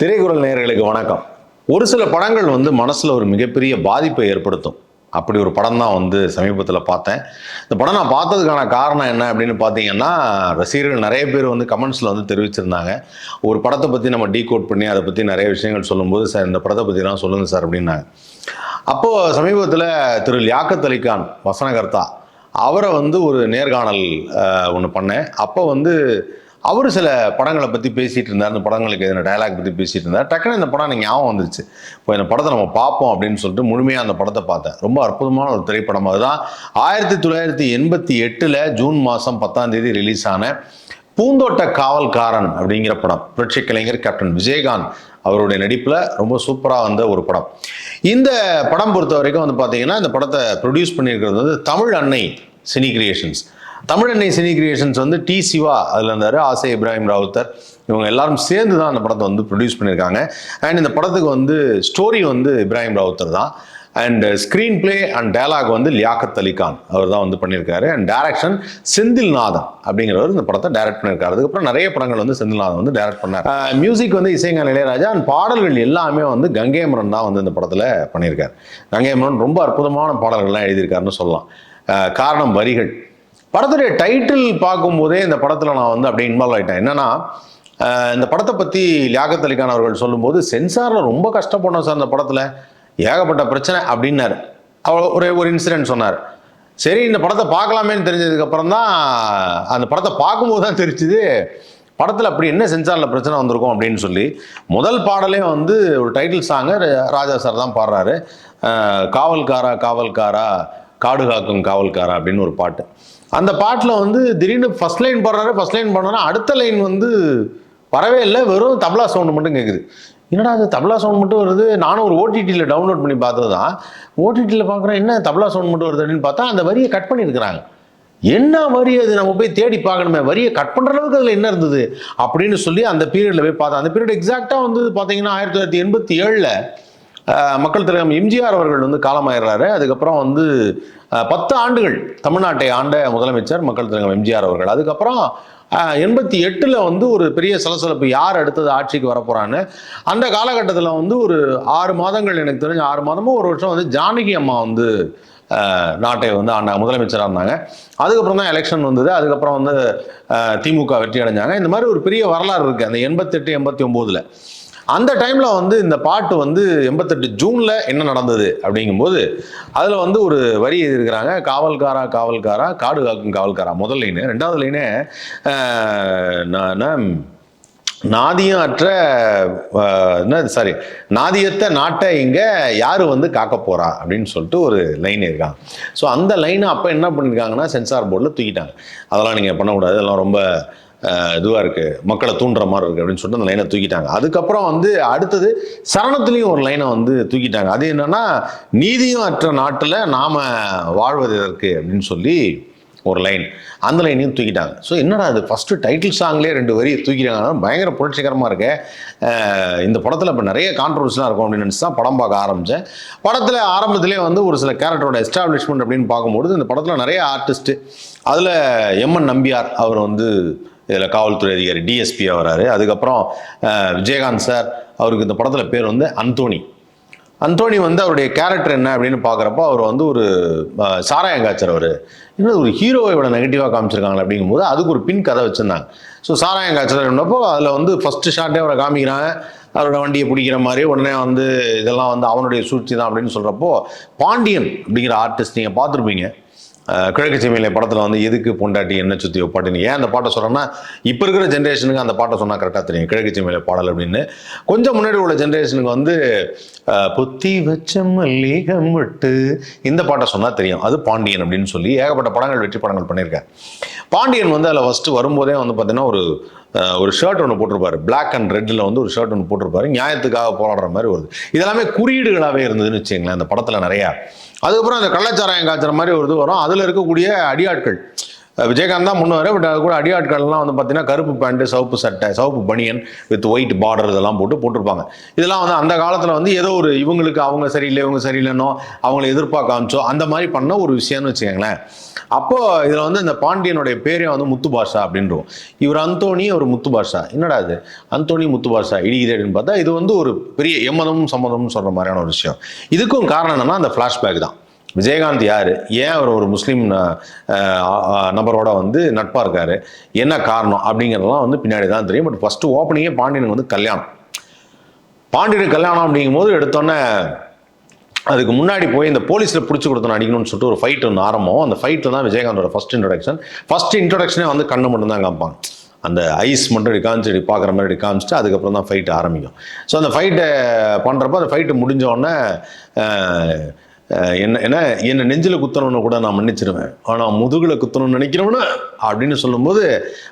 திரைக்குறள் நேயர்களுக்கு வணக்கம். ஒரு சில படங்கள் வந்து மனசில் ஒரு மிகப்பெரிய பாதிப்பை ஏற்படுத்தும். அப்படி ஒரு படம் தான் வந்து சமீபத்தில் பார்த்தேன். இந்த படம் நான் பார்த்ததுக்கான காரணம் என்ன அப்படின்னு பார்த்தீங்கன்னா ரசிகர்கள் நிறைய பேர் வந்து கமெண்ட்ஸில் வந்து தெரிவிச்சிருந்தாங்க. ஒரு படத்தை பற்றி நம்ம டீகோட் பண்ணி அதை பற்றி நிறைய விஷயங்கள் சொல்லும்போது சார் இந்த படத்தை பற்றிலாம் சொல்லுங்கள் சார் அப்படின்னாங்க. அப்போது சமீபத்தில் திரு லியாக்கத் அலிகான் வசனகர்த்தா அவரை வந்து ஒரு நேர்காணல் ஒன்று பண்ணேன். அப்போ வந்து அவர் சில படங்களை பற்றி பேசிகிட்டு இருந்தார். அந்த படங்களுக்கு எதனா டயலாக் பற்றி பேசிகிட்டு இருந்தார். டக்குன்னு இந்த படம் எனக்கு ஞாபகம் வந்துருச்சு. இப்போ இந்த படத்தை நம்ம பார்ப்போம் அப்படின்னு சொல்லிட்டு முழுமையாக அந்த படத்தை பார்த்தேன். ரொம்ப அற்புதமான ஒரு திரைப்படம் அதுதான். ஆயிரத்தி தொள்ளாயிரத்தி எண்பத்தி எட்டில் ஜூன் மாதம் பத்தாம் தேதி ரிலீஸ் ஆன பூந்தோட்ட காவல்காரன் அப்படிங்கிற படம். புரட்சி கலைஞர் கேப்டன் விஜயகாந்த் அவருடைய நடிப்பில் ரொம்ப சூப்பராக வந்த ஒரு படம். இந்த படம் பொறுத்த வரைக்கும் வந்து பார்த்தீங்கன்னா இந்த படத்தை ப்ரொடியூஸ் பண்ணியிருக்கிறது வந்து Tamil Annai cine creations Tamil cine creations வந்து டி சிவா அதில் இருந்தார் ஆசை இப்ராஹிம் ராவுத்தர். இவங்க எல்லாரும் சேர்ந்து தான் அந்த படத்தை வந்து ப்ரொடியூஸ் பண்ணியிருக்காங்க. அண்ட் இந்த படத்துக்கு வந்து ஸ்டோரி வந்து இப்ராஹிம் ராவுத்தர் தான். And screen play and dialogue வந்து லியாக்கத் அலிகான் அவர் தான் வந்து பண்ணியிருக்காரு. அண்ட் டேரக்ஷன் செந்தில் நாதன் அப்படிங்கிறவர் இந்த படத்தை டைரக்ட் பண்ணியிருக்காரு. அதுக்கப்புறம் நிறைய படங்கள் வந்து செந்தில் நாதன் வந்து டைரக்ட் பண்ணார். மியூசிக் வந்து இசைஞான இளையராஜா அண்ட் பாடல்கள் எல்லாமே வந்து கங்கைமரன் தான் வந்து இந்த படத்தில் பண்ணியிருக்காரு. கங்கேமரன் ரொம்ப அற்புதமான பாடல்கள்லாம் எழுதியிருக்காருன்னு சொல்லலாம். Uh, காரணம் வரிகள். படத்துடைய டைட்டில் பார்க்கும்போதே இந்த படத்தில் நான் வந்து அப்படியே இன்வால்வ் ஆகிட்டேன் என்னன்னா இந்த படத்தை பற்றி லியாகத் அலிகான் அவர்கள் சொல்லும்போது சென்சாரில் ரொம்ப கஷ்டப்பட்டோம் சார் இந்த படத்தில். ஏகப்பட்ட பிரச்சனை அப்படின்னாரு. அவ்வளோ ஒரே ஒரு இன்சிடென்ட் சொன்னார். சரி இந்த படத்தை பார்க்கலாமேன்னு தெரிஞ்சதுக்கப்புறம் தான் அந்த படத்தை பார்க்கும்போது தான் தெரிஞ்சுது படத்தில் அப்படி என்ன சென்சாரில் பிரச்சனை வந்திருக்கும் அப்படின்னு சொல்லி. முதல் பாடலே வந்து ஒரு டைட்டில் சாங்கை ராஜா சார் தான் பாடுறாரு. காவல்காரா காவல்காரா காடு காக்கும் காவல்காரா அப்படின்னு ஒரு பாட்டு. அந்த பாட்டில் வந்து திடீர்னு ஃபர்ஸ்ட் லைன் பாடுறாரு ஃபர்ஸ்ட் லைன் போடுறோன்னா அடுத்த லைன் வந்து வரவே இல்லை வெறும் தபலா சவுண்டு மட்டும் கேட்குது என்னடா அது தபலா சவுண்ட் மட்டும் வருது? நானும் ஒரு ஓடிடியில் டவுன்லோட் பண்ணி பார்த்தது தான் ஓடிடியில் பார்க்குறேன் என்ன தபலா சவுண்ட் மட்டும் வருது அப்படின்னு பார்த்தா அந்த வரியை கட் பண்ணியிருக்கிறாங்க. என்ன வரி அது? நம்ம போய் தேடி பார்க்கணுமே வரியை கட் பண்ணுற அளவுக்கு அதில் என்ன இருந்தது? அப்படின்னு சொல்லி அந்த பீரியடில் போய் பார்த்தேன் அந்த பீரியட் எக்ஸாக்டாக வந்து பார்த்தீங்கன்னா ஆயிரத்தி தொள்ளாயிரத்தி எண்பத்தி ஏழில் மக்கள் திலகம் எம்ஜிஆர் அவர்கள் வந்து காலமாயிடுறாரு. அதுக்கப்புறம் வந்து பத்து ஆண்டுகள் தமிழ்நாட்டை ஆண்ட முதலமைச்சர் மக்கள் திலகம் எம்ஜிஆர் அவர்கள். அதுக்கப்புறம் எண்பத்தி எட்டில் வந்து ஒரு பெரிய சலசலப்பு யார் அடுத்தது ஆட்சிக்கு வரப்போகிறான்னு அந்த காலகட்டத்தில் வந்து ஒரு ஆறு மாதங்கள் எனக்கு தெரிஞ்ச ஆறு மாதமும் ஒரு வருஷம் வந்து ஜானகி அம்மா வந்து நாட்டை வந்து ஆண்டாங்க முதலமைச்சராக இருந்தாங்க. அதுக்கப்புறம் தான் எலெக்ஷன் வந்தது. அதுக்கப்புறம் வந்து திமுக வெற்றி அடைஞ்சாங்க. இந்த மாதிரி ஒரு பெரிய வரலாறு இருக்குது அந்த எண்பத்தெட்டு எண்பத்தி ஒம்போதில். அந்த டைமில் வந்து இந்த பாட்டு வந்து எண்பத்தெட்டு ஜூனில் என்ன நடந்தது அப்படிங்கும்போது அதில் வந்து ஒரு வரி எழுதியிருக்கிறாங்க காவல்காரா காவல்காரா காடு காக்கும் காவல்காரா. முதல் லைனு ரெண்டாவது லைனு நான் நாதியம் அற்ற என்ன சாரி நாதியத்தை நாட்டை இங்கே யார் வந்து காக்க போகிறா அப்படின்னு சொல்லிட்டு ஒரு லைன் இருக்காங்க ஸோ அந்த லைனை அப்போ என்ன பண்ணியிருக்காங்கன்னா சென்சார் போர்டில் தூக்கிட்டாங்க. அதெல்லாம் நீங்கள் பண்ணக்கூடாது. அதெல்லாம் ரொம்ப இதுவாக இருக்குது மக்களை தூண்டுற மாதிரி இருக்குது அப்படின்னு சொல்லிட்டு அந்த லைனை தூக்கிட்டாங்க. அதுக்கப்புறம் வந்து அடுத்தது சரணத்துலேயும் ஒரு லைனை வந்து தூக்கிட்டாங்க. அது என்னென்னா நீதியும் அற்ற நாட்டில் நாம் வாழ்வது எதற்கு அப்படின்னு சொல்லி ஒரு லைன் அந்த லைனையும் தூக்கிட்டாங்க. ஸோ என்னடா அது ஃபஸ்ட்டு டைட்டில் சாங்லேயே ரெண்டு வரியை தூக்கிட்டாங்கன்னா பயங்கர புரட்சிகரமாக இருக்கு. இந்த படத்தில் இப்போ நிறைய கான்ட்ரவர்ஸ்லாம் இருக்கும் அப்படின்னு நினச்சி தான் படம் பார்க்க ஆரம்பித்தேன் படத்தில் ஆரம்பத்திலே வந்து ஒரு சில கேரக்டரோட எஸ்டாப்ளிஷ்மெண்ட் அப்படின்னு பார்க்கும்போது இந்த படத்தில் நிறைய ஆர்டிஸ்ட்டு அதில் எம்என் நம்பியார் அவர் வந்து இதில் காவல்துறை அதிகாரி டிஎஸ்பியாக வராரு. அதுக்கப்புறம் விஜயகாந்த் சார் அவருக்கு இந்த படத்தில் பேர் வந்து அந்தோணி. அந்தோனி வந்து அவருடைய கேரக்டர் என்ன அப்படின்னு பார்க்குறப்போ அவர் வந்து ஒரு சாராயம் சாராயங்காய்ச்சர் அவர். இன்னும் ஒரு ஹீரோவை இவ்வளோ நெகட்டிவாக காமிச்சிருக்காங்களே அப்படிங்கும்போது அதுக்கு ஒரு பின் கதை வச்சுருந்தாங்க. ஸோ சாராயங்காய்ச்சல் என்னப்போ அதில் வந்து ஃபஸ்ட்டு ஷார்ட்டே அவரை காமிக்கிறாங்க. அவரோட வண்டியை பிடிக்கிற மாதிரி உடனே வந்து இதெல்லாம் வந்து அவனுடைய சூழ்ச்சி தான் அப்படின்னு சொல்கிறப்போ பாண்டியன் அப்படிங்கிற ஆர்டிஸ்ட் நீங்கள் பார்த்துருப்பீங்க. கிழக்கு செம்மையில படத்தில் வந்து எதுக்கு பொண்டாட்டி என்ன சுத்தி பாட்டுன்னு ஏன் அந்த பாட்டை சொல்கிறேன்னா இப்போ இருக்கிற ஜென்ரேஷனுக்கு அந்த பாட்டை சொன்னால் கரெக்டாக தெரியும். கிழக்கு செம்மையில பாடல் அப்படின்னு. கொஞ்சம் முன்னாடி உள்ள ஜென்ரேஷனுக்கு வந்து புத்தி வச்ச மல்லிகம் விட்டு இந்த பாட்டை சொன்னால் தெரியும். அது பாண்டியன் அப்படின்னு சொல்லி ஏகப்பட்ட படங்கள் வெற்றி படங்கள் பண்ணியிருக்கேன். பாண்டியன் வந்து அதில் ஃபஸ்ட்டு வரும்போதே வந்து பார்த்தீங்கன்னா ஒரு ஒரு ஷர்ட் ஒன்று போட்டிருப்பாரு. பிளாக் அண்ட் ரெட்டில் வந்து ஒரு ஷர்ட் ஒன்று போட்டிருப்பாரு. நியாயத்துக்காக போராடுற மாதிரி வருது. இதெல்லாமே குறியீடுகளாகவே இருந்ததுன்னு வச்சுங்களேன் அந்த படத்தில் நிறையா. அதுக்கப்புறம் அந்த கள்ளச்சாராயம் காய்ச்சற மாதிரி ஒரு இது வரும். அதில் இருக்கக்கூடிய அடியாட்கள். விஜயகாந்த் தான் முன்னாரு பட் அது கூட அடியாட்கள்லாம் வந்து பார்த்தீங்கன்னா கருப்பு பேண்ட்டு சவுப்பு சட்டை சிவப்பு பனியன் வித் ஒயிட் பார்டர் இதெல்லாம் போட்டு போட்டிருப்பாங்க. இதெல்லாம் வந்து அந்த காலத்தில் வந்து ஏதோ ஒரு இவங்களுக்கு அவங்க சரியில்லை இவங்க சரியில்லைன்னோ அவங்கள எதிர்பார்க்க காமிச்சோ அந்த மாதிரி பண்ண ஒரு விஷயம்னு வச்சுக்கோங்களேன். அப்போ இதில் வந்து இந்த பாண்டியனுடைய பேரே வந்து முத்து பாஷா அப்படின்றோம். இவர் அந்தோணி ஒரு முத்து பாஷா. என்னடா இது? அந்தோணி முத்து பாஷா இடிக்குது அப்படின்னு பார்த்தா இது வந்து ஒரு பெரிய எம்மதமும் சம்மதமும் சொல்கிற மாதிரியான ஒரு விஷயம். இதுக்கும் காரணம் என்னன்னா அந்த ஃப்ளாஷ்பேக் தான். விஜயகாந்த் யார்? ஏன் அவர் ஒரு முஸ்லீம் நபரோட வந்து நட்பாக இருக்கார்? என்ன காரணம் அப்படிங்கிறதெல்லாம் வந்து பின்னாடி தான் தெரியும். பட் ஃபஸ்ட்டு ஓப்பனிங்கே பாண்டியனுக்கு வந்து கல்யாணம். பாண்டியனுக்கு கல்யாணம் அப்படிங்கும்போது எடுத்தோன்னே அதுக்கு முன்னாடி போய் இந்த போலீஸில் பிடிச்சி கொடுத்தோம் அடிக்கணும்னு சொல்லிட்டு ஒரு ஃபைட் ஒன்று ஆரம்பம். அந்த ஃபைட்டில் தான் விஜயகாந்தோட ஃபர்ஸ்ட் இன்ட்ரடக்ஷன் ஃபஸ்ட் இன்ட்ரடக்ஷனே வந்து கண்ணு மட்டும் தான் காமிப்பாங்க. அந்த ஐஸ் மட்டும் இப்படி காமிச்சு இப்படி பார்க்குற மாதிரி இப்படி காமிச்சிட்டு அதுக்கப்புறம் தான் ஃபைட் ஆரம்பிக்கும். ஸோ அந்த ஃபைட்டை பண்ணுறப்ப அந்த ஃபைட்டு முடிஞ்சோடனே என்ன என்ன என்னை நெஞ்சில் குத்தணும்னு கூட நான் மன்னிச்சிருவேன். ஆனால் முதுகில் குத்தணும்னு நினைக்கிறவனு அப்படின்னு சொல்லும்போது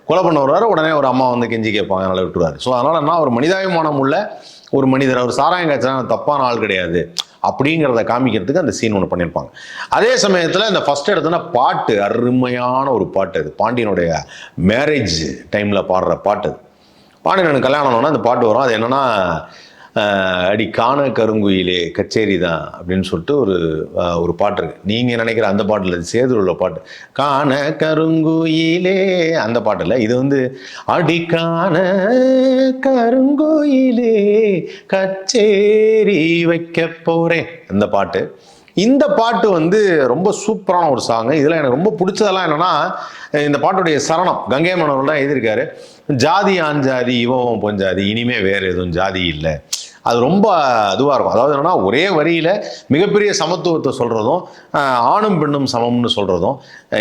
கொலை பண்ண வருவார் உடனே ஒரு அம்மா வந்து கெஞ்சி கேட்பாங்க அதனால் விட்டுருவார் ஸோ அதனால் என்ன ஒரு மனிதாபிமானம் உள்ள ஒரு மனிதர் அவர் சாராயம் காய்ச்சினா தப்பான ஆள் கிடையாது. அப்படிங்கிறத காமிக்கிறதுக்கு அந்த சீன் ஒன்று பண்ணியிருப்பாங்க அதே சமயத்தில் இந்த ஃபஸ்ட் இடத்துல பாட்டு அருமையான ஒரு பாட்டு அது. பாண்டியனுடைய மேரேஜ் டைமில் பாடுற பாட்டு அது. பாண்டியனுக்கு கல்யாணம் ஆனோன்னா அந்த பாட்டு வரும். அது என்னென்னா அடி காண கருங்குயிலே கச்சேரி தான் அப்படின்னு சொல்லிட்டு ஒரு ஒரு பாட்டு இருக்கு. நீங்கள் நினைக்கிற அந்த பாட்டில் சேது உள்ள பாட்டு. காண கருங்குயிலே அந்த பாட்டில் இது வந்து அடி காண கருங்குயிலே கச்சேரி வைக்க போறேன். அந்த பாட்டு. இந்த பாட்டு வந்து ரொம்ப சூப்பரான ஒரு சாங் இதெல்லாம் எனக்கு ரொம்ப பிடிச்சதெல்லாம் என்னன்னா இந்த பாட்டுடைய சரணம். கங்கை மன்னவர் தான் எழுதியிருக்காரு. ஜாதி ஆஞ்சாதி இவன் பொஞ்சாதி இனிமே வேறு எதுவும் ஜாதி இல்லை. அது ரொம்ப இதுவாக இருக்கும். அதாவது என்னென்னா ஒரே வரியில் மிகப்பெரிய சமத்துவத்தை சொல்கிறதும் ஆணும் பெண்ணும் சமம்னு சொல்கிறதும்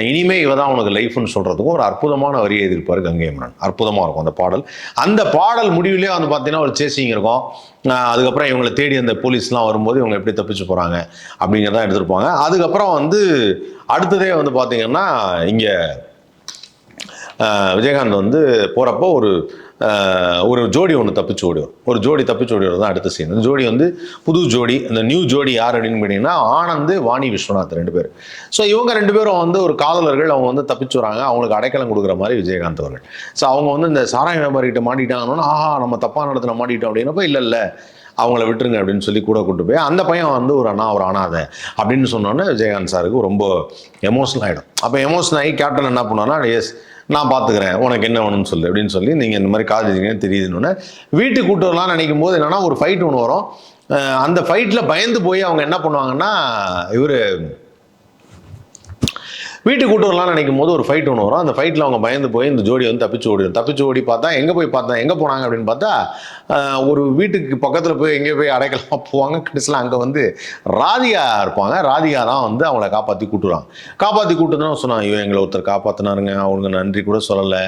இனிமே இவ தான் உனக்கு லைஃப்னு சொல்கிறதுக்கும் ஒரு அற்புதமான வரியை எதிர்ப்பார் கங்கை மன்னன் அற்புதமாக இருக்கும் அந்த பாடல். அந்த பாடல் முடிவிலே வந்து பார்த்தீங்கன்னா ஒரு சேசிங் இருக்கும். அதுக்கப்புறம் இவங்களை தேடி அந்த போலீஸ்லாம் வரும்போது இவங்க எப்படி தப்பிச்சு போகிறாங்க அப்படிங்கிறதான் எடுத்திருப்பாங்க. அதுக்கப்புறம் வந்து அடுத்ததே வந்து பார்த்திங்கன்னா இங்கே விஜயகாந்த் வந்து போகிறப்போ ஒரு ஒரு ஜோடி ஒன்று தப்பிச்சு ஓடி வரும் ஒரு ஜோடி தப்பிச்சு ஓடி வரும் தான் அடுத்த சீன் அந்த ஜோடி வந்து புது ஜோடி அந்த நியூ ஜோடி யார் அப்படின்னு கேட்டிங்கன்னா ஆனந்த் வாணி விஸ்வநாத் ரெண்டு பேர். ஸோ இவங்க ரெண்டு பேரும் வந்து ஒரு காதலர்கள் அவங்க வந்து தப்பிச்சு வராங்க. அவங்களுக்கு அடைக்கலம் கொடுக்குற மாதிரி விஜயகாந்த் அவர்கள். ஸோ அவங்க வந்து இந்த சாராய வியாபாரிகிட்ட மாட்டிட்டாங்கன்னா ஆஹா நம்ம தப்பான இடத்துல மாட்டிட்டோம் அப்படின்னப்போ இல்லை இல்லை அவங்கள விட்டுருங்க அப்படின்னு சொல்லி கூட கூட்டு போய் அந்த பையன் வந்து ஒரு அண்ணா ஒரு அனாதை அப்படின்னு சொன்னோன்னே விஜயகாந்த் சாருக்கு ரொம்ப எமோஷனல் ஆகிடும் அப்போ எமோஷன் ஆகி கேப்டன் என்ன பண்ணுவான்னா எஸ் நான் பார்த்துக்கிறேன் உனக்கு என்ன வேணும்னு சொல்லு அப்படின்னு சொல்லி நீங்கள் இந்த மாதிரி காதல் தெரியுதுன்னு. வீட்டுக்கு கூட்டு நினைக்கும் போது என்னென்னா ஒரு ஃபைட் ஒன்று வரும். அந்த ஃபைட்டில் பயந்து போய் அவங்க என்ன பண்ணுவாங்கன்னா இவர் வீட்டுக்கு கூட்டு வரலாம்னு நினைக்கும் போது ஒரு ஃபைட் ஒன்று வரும். அந்த ஃபைட்டில் அவங்க பயந்து போய் இந்த ஜோடி வந்து தப்பிச்சு ஓடிடும் தப்பிச்சு ஓடி பார்த்தா எங்கே போய் பார்த்தா எங்கே போனாங்க அப்படின்னு பார்த்தா ஒரு வீட்டுக்கு பக்கத்தில் போய் எங்கேயோ போய் அடைக்கலாம் போவாங்க. கடைசியில் அங்கே வந்து ராதிகா இருப்பாங்க. ராதிகா தான் வந்து அவங்கள காப்பாற்றி கூட்டுருவாங்க காப்பாற்றி கூட்டுதான் சொன்னாங்க ஐயோ எங்களை ஒருத்தர் காப்பாற்றினாருங்க அவங்க நன்றி கூட சொல்லலை.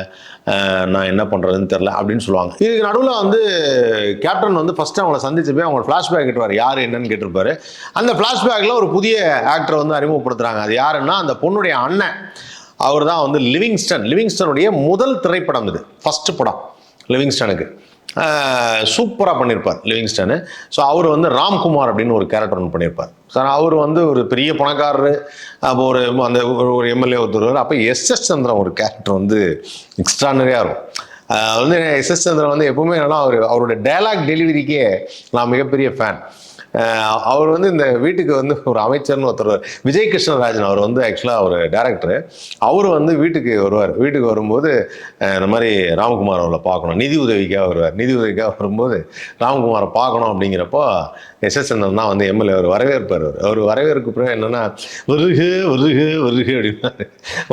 நான் என்ன பண்ணுறதுன்னு தெரில அப்படின்னு சொல்லுவாங்க. இதுக்கு நடுவில் வந்து கேப்டன் வந்து ஃபஸ்ட்டு அவங்கள சந்திச்சு போய் அவங்க ஃப்ளாஷ்பேக் கேட்டுவார் யார் என்னன்னு கேட்டிருப்பாரு. அந்த ஃப்ளாஷ்பேக்கில் ஒரு புதிய ஆக்டரை வந்து அறிமுகப்படுத்துகிறாங்க அது யாருன்னா அந்த பொண்ணுடைய அண்ணன். அவர் தான் வந்து லிவிங்ஸ்டன். லிவிங்ஸ்டனுடைய முதல் திரைப்படம் இது. ஃபஸ்ட்டு படம். லிவிங்ஸ்டனுக்கு. சூப்பராக பண்ணியிருப்பார் லிவிங்ஸ்டனு. ஸோ அவர் வந்து ராம்குமார் அப்படின்னு ஒரு கேரக்டர் ஒன்று பண்ணியிருப்பார் சார் அவர் வந்து ஒரு பெரிய பணக்காரர். அப்போ ஒரு அந்த ஒரு ஒரு எம்எல்ஏ ஒருத்தர் அப்போ எஸ் எஸ் சந்திரன் ஒரு கேரக்டர் வந்து எக்ஸ்ட்ரானரியாக இருக்கும். வந்து எஸ் எஸ் சந்திரன் வந்து எப்பவுமே என்னன்னா அவர் அவரோட டைலாக் டெலிவரிக்கே நான் மிகப்பெரிய ஃபேன் அவர் வந்து இந்த வீட்டுக்கு வந்து ஒரு அமைச்சர்னு ஒருத்தர் விஜய் கிருஷ்ணராஜன் அவர் வந்து ஆக்சுவலாக அவர் டேரக்டர் அவர் வந்து வீட்டுக்கு வருவார். வீட்டுக்கு வரும்போது இந்த மாதிரி ராமகுமார் அவரை பார்க்கணும். நிதி உதவிக்காக வருவார். நிதி உதவிக்காக வரும்போது ராமகுமாரை பார்க்கணும் அப்படிங்கிறப்போ எஸ் எஸ் தான் வந்து எம்எல்ஏ. அவர் வரவேற்பார் அவர். அவர் வரவேற்கு பிறகு என்னென்னா வருகு வருகு வருகு அப்படின்னாரு.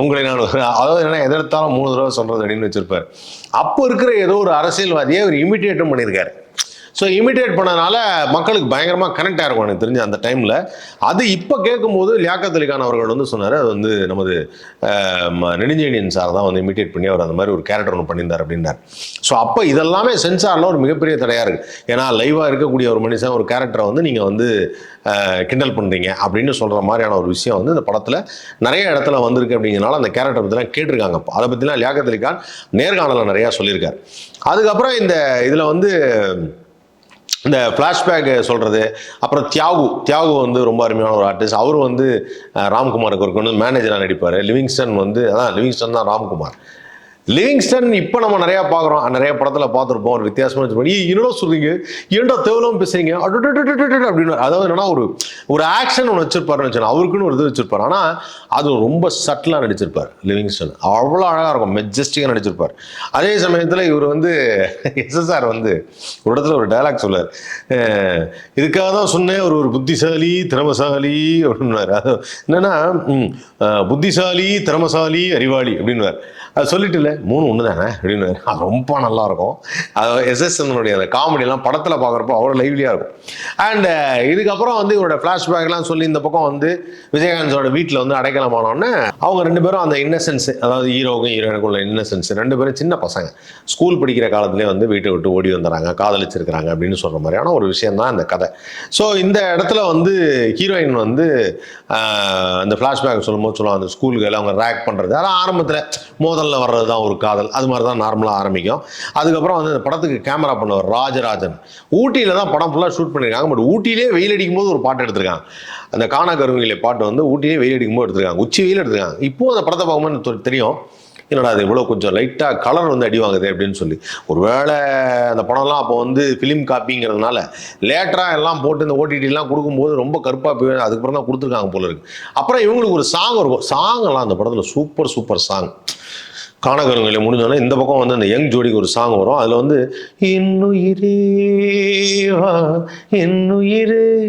உங்களை நான் அதாவது என்ன எதிர்த்தாலும் மூணு தடவை சொல்கிறது அப்படின்னு வச்சுருப்பார். அப்போ இருக்கிற ஏதோ ஒரு அரசியல்வாதியை அவர் இமிட்டேட்டும் பண்ணியிருக்காரு. ஸோ இமிட்டேட் பண்ணனால மக்களுக்கு பயங்கரமாக கனெக்ட் ஆகிருக்கும் எனக்கு தெரிஞ்ச அந்த டைமில் அது இப்போ கேட்கும்போது லியாக்கத் அலிகான் அவர்கள் வந்து சொன்னார் அது வந்து நமது நெடுஞ்செழியன் சார் தான் வந்து இமிட்டேட் பண்ணி அவர் அந்த மாதிரி ஒரு கேரக்டர் ஒன்று பண்ணியிருந்தார் அப்படின்னார். ஸோ அப்போ இதெல்லாமே சென்சாரில் ஒரு மிகப்பெரிய தடையாக இருக்குது ஏன்னா லைவாக இருக்கக்கூடிய ஒரு மனுஷன் ஒரு கேரக்டரை வந்து நீங்கள் வந்து கிண்டல் பண்ணுறீங்க அப்படின்னு சொல்கிற மாதிரியான ஒரு விஷயம் வந்து இந்த படத்தில் நிறைய இடத்துல வந்திருக்கு அப்படிங்கிறனால அந்த கேரக்டர் பற்றிலாம் கேட்டிருக்காங்க. அப்போ அதை பற்றிலாம் லியாக்கத் அலிகான் நேர்காணலில் நிறையா சொல்லியிருக்கார். அதுக்கப்புறம் இந்த இதில் வந்து இந்த ஃப்ளாஷ்பேக் சொல்கிறது அப்புறம் தியாகு. தியாகு வந்து ரொம்ப அருமையான ஒரு ஆர்டிஸ்ட் அவர் வந்து ராம்குமாருக்கு ஒரு வந்து மேனேஜராக நடிப்பார். லிவிங்ஸ்டன் வந்து அதான் லிவிங்ஸ்டன் தான் ராம்குமார். லிவிங்ஸ்டன் இப்போ நம்ம நிறையா பார்க்குறோம். நிறைய படத்தில் பார்த்துருப்போம். ஒரு வித்தியாசமான வச்சு என்னடா சொல்றீங்க? ஏன்டா தேவலாம் பேசுறீங்க? அப்படின்னு அதாவது என்னன்னா ஒரு ஒரு ஆக்ஷன் ஒன்று வச்சிருப்பாருன்னு வச்சுக்கோங்க அவருக்குன்னு ஒரு இது வச்சிருப்பாரு ஆனால் அது ரொம்ப சட்டிலாக நடிச்சிருப்பார் லிவிங்ஸ்டன் அவ்வளோ அழகாக இருக்கும். மெஜஸ்டிக்காக நடிச்சிருப்பார். அதே சமயத்தில் இவர் வந்து எஸ்எஸ்ஆர் வந்து ஒரு இடத்துல ஒரு டயலாக் சொல்லுவார். இதுக்காக தான் சொன்னேன். ஒரு ஒரு புத்திசாலி திறமசாலி அப்படின்னாரு அது என்னன்னா புத்திசாலி திறமசாலி அறிவாளி அப்படின்னுவார். அது சொல்லிட்டு இல்லை மூணு ஒன்று தானே அப்படின்னு அது ரொம்ப நல்லா இருக்கும் அது எஸ்எஸ்என்னுடைய அந்த காமெடியெல்லாம் படத்தில் பார்க்குறப்போ அவ்வளோ லைவ்லியாக இருக்கும். அண்ட் இதுக்கப்புறம் வந்து இவரோட ஃப்ளாஷ்பேக்லாம் சொல்லி இந்த பக்கம் வந்து விஜயகாந்தோட வீட்டில் வந்து அடைக்கலமானோடனே அவங்க ரெண்டு பேரும் அந்த இன்னசென்ஸ் அதாவது ஹீரோவுக்கும் ஹீரோனுக்கும் உள்ள இன்னசென்ஸ் ரெண்டு பேரும் சின்ன பசங்க. ஸ்கூல் படிக்கிற காலத்துலேயே வந்து வீட்டை விட்டு ஓடி வந்துடுறாங்க காதலிச்சிருக்கிறாங்க அப்படின்னு சொல்கிற மாதிரியான ஒரு விஷயம் தான் இந்த கதை. ஸோ இந்த இடத்துல வந்து ஹீரோயின் வந்து அந்த ஃப்ளாஷ்பேக் சொல்லும்போது சொல்லுவாங்க அந்த ஸ்கூலுக்கு அவங்க ரேக் பண்ணுறது அதெல்லாம் ஆரம்பத்தில் காதலில் வர்றது தான் ஒரு காதல். அது மாதிரி தான் நார்மலாக ஆரம்பிக்கும். அதுக்கப்புறம் வந்து அந்த படத்துக்கு கேமரா பண்ணவர் ராஜராஜன். ஊட்டியில் தான் படம் ஃபுல்லாக ஷூட் பண்ணியிருக்காங்க பட் ஊட்டியிலே வெயில் அடிக்கும் போது ஒரு பாட்டு எடுத்திருக்காங்க. அந்த காணா கருவிகளை பாட்டு வந்து ஊட்டியிலே வெயில் அடிக்கும் போது எடுத்திருக்காங்க. உச்சி வெயில் எடுத்திருக்காங்க. இப்போ அந்த படத்தை பார்க்கும்போது எனக்கு தெரியும். என்னடா அது இவ்வளோ கொஞ்சம் லைட்டாக கலர் வந்து அடி வாங்குது அப்படின்னு சொல்லி. ஒருவேளை அந்த படம்லாம் அப்போ வந்து ஃபிலிம் காப்பிங்கிறதுனால லேட்டராக எல்லாம் போட்டு இந்த ஓடிடிலாம் கொடுக்கும்போது ரொம்ப கருப்பாக போய் அதுக்கப்புறம் தான் கொடுத்துருக்காங்க போல இருக்கு. அப்புறம் இவங்களுக்கு ஒரு சாங் இருக்கும். சாங்கெல்லாம் அந்த படத்தில் சூப்பர் சூப்பர் சாங் காணகருங்களை முடிஞ்சோன்னா இந்த பக்கம் வந்து அந்த யங் ஜோடிக்கு ஒரு சாங் வரும். அதில் வந்து இன்னுயிரேவா இன்னுயிரே